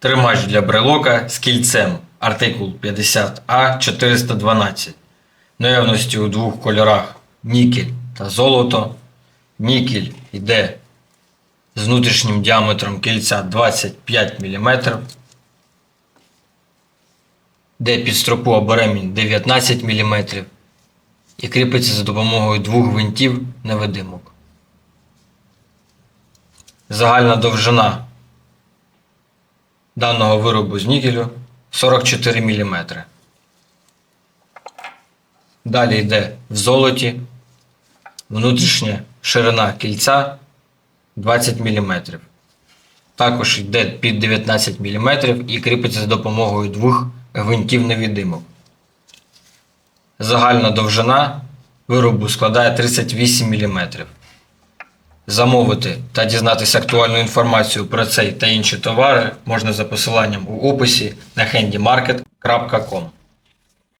Тримач для брелока з кільцем. Артикул 50А 412. Наявності у двох кольорах нікель та золото. Нікель йде з внутрішнім діаметром кільця 25 мм, де під стропу або ремінь 19 мм і кріпиться за допомогою двох гвинтів невидимок. Загальна довжина даного виробу з нікелю 44 мм. Далі йде в золоті внутрішня ширина кільця 20 мм. Також йде під 19 мм і кріпиться за допомогою двох гвинтів невидимок. Загальна довжина виробу складає 38 мм. Замовити та дізнатися актуальну інформацію про цей та інші товари можна за посиланням у описі на handymarket.com.